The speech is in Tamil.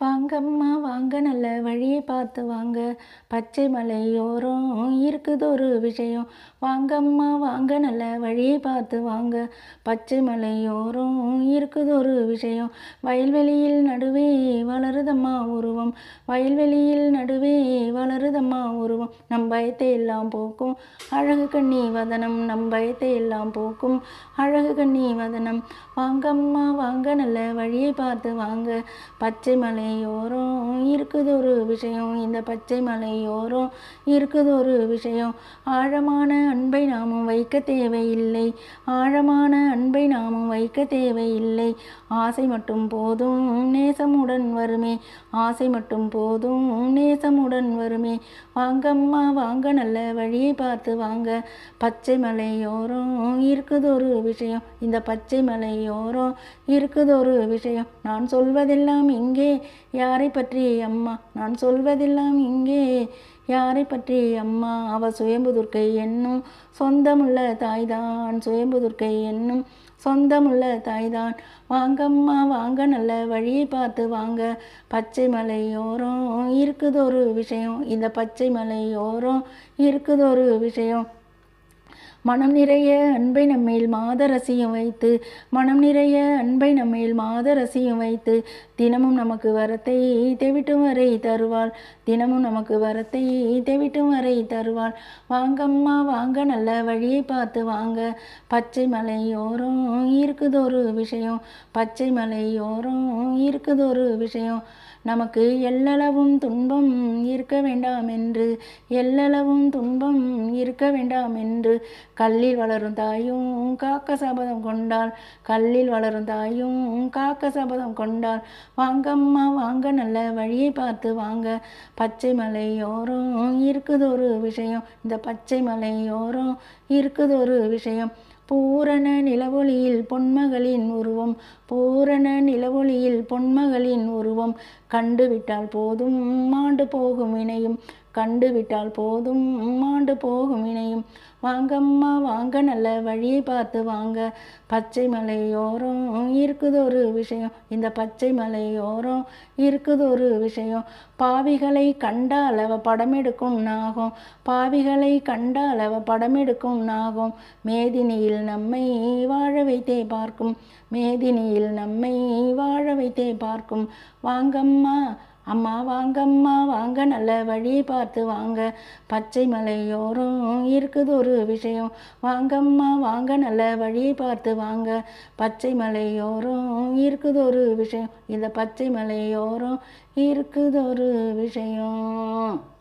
வாங்கம்மா வாங்க. நல்ல வழியை பார்த்து வாங்க. பச்சை மலையோரம் இருக்குது ஒரு விஷயம். வாங்கம்மா வாங்க. நல்ல வழியை பார்த்து வாங்க. பச்சை மலையோரம் இருக்குது ஒரு விஷயம். வயல்வெளியில் நடுவே வளருதம்மா உருவம். வயல்வெளியில் நடுவே வளருதம்மா உருவம். நம் பயத்தை எல்லாம் போக்கும். அழகு கண்ணி வதனம் நம் பயத்தை எல்லாம் போக்கும். அழகு கண்ணி வதனம். வாங்கம்மா வாங்க. நல்ல வழியை பார்த்து வாங்க. பச்சை மலை மலையோரம் இருக்குது ஒரு விஷயம். இந்த பச்சை மலையோரம் இருக்குது ஒரு விஷயம். ஆழமான அன்பை நாமும் வைக்க தேவையில்லை. ஆழமான அன்பை நாமும் வைக்க தேவையில்லை. ஆசை மட்டும் போதும் நேசமுடன் வருமே. ஆசை மட்டும் போதும் நேசமுடன் வருமே. வாங்கம்மா வாங்க நல்ல வழியை பார்த்து வாங்க. பச்சை மலையோரம் இருக்குது ஒரு விஷயம். இந்த பச்சை மலையோரம் இருக்குது ஒரு விஷயம். நான் சொல்வதெல்லாம் இங்கே. யாரை பற்றி அம்மா? நான் சொல்வதெல்லாம் இங்கே. யாரை பற்றி அம்மா? அவ சுயம்புதுர்க்கை என்னும் சொந்தமுள்ள தாய்தான். சுயம்புதுர்க்கை என்னும் சொந்தமுள்ள தாய்தான். வாங்கம்மா வாங்க. நல்ல வழியை பார்த்து வாங்க. பச்சை மலையோரம் இருக்குது ஒரு விஷயம். இந்த பச்சை மலையோரம் இருக்குதொரு விஷயம். மனம் நிறைய அன்பை நம்மேல் மாதரசியும் வைத்து மனம் நிறைய அன்பை நம்மேல் மாதரசியும் வைத்து தினமும் நமக்கு வரத்தை தெவிட்டும் வரை தருவாள். தினமும் நமக்கு வரத்தை தெவிட்டும் வரை தருவாள். வாங்கம்மா வாங்க நல்ல வழியை பார்த்து வாங்க. பச்சை மலையோரம் இருக்குதொரு விஷயம். பச்சை மலையோரம் இருக்குதொரு விஷயம். நமக்கு எல்லளவும் துன்பம் இருக்க வேண்டாம் என்று எல்லளவும் துன்பம் இருக்க வேண்டாம் என்று. கல்லில் வளரும் தாயும் காக்க சபதம் கொண்டாள். கல்லில் வளரும் தாயும் காக்க சபதம் கொண்டாள். வாங்கம்மா வாங்க நல்ல வழியை பார்த்து வாங்க. பச்சை மலையோரம் இருக்குது ஒரு விஷயம். இந்த பச்சை மலையோரம் இருக்குது ஒரு விஷயம். பூரண நிலவொளியில் பொன்மகளின் உருவம் பூரண நிலவொளியில் பொன்மகளின் உருவம். கண்டுவிட்டால் போதும் மாண்டு போகும் வினையும் கண்டுவிட்டால் போதும். மாண்டு போகும் இணையும். வாங்கம்மா வாங்க. நல்ல வழியை பார்த்து வாங்க. பச்சை மலையோரம் இருக்குதொரு விஷயம். இந்த பச்சை மலையோரம் இருக்குதொரு விஷயம். பாவிகளை கண்டால் அவ படமெடுக்கும் நாகம். பாவிகளை கண்டால் அவ படமெடுக்கும் நாகம். மேதினியில் நம்மை வாழ வைத்தே பார்க்கும். மேதினியில் நம்மை வாழ வைத்தே பார்க்கும். வாங்கம்மா அம்மா வாங்கம்மா வாங்க நல்ல வழி பார்த்து வாங்க. பச்சை மலையோரம் இருக்குது ஒரு விஷயம். வாங்கம்மா வாங்க நல்ல வழி பார்த்து வாங்க. பச்சை மலையோரம் இருக்குது ஒரு விஷயம். இந்த பச்சை மலையோரம் இருக்குது ஒரு விஷயம்.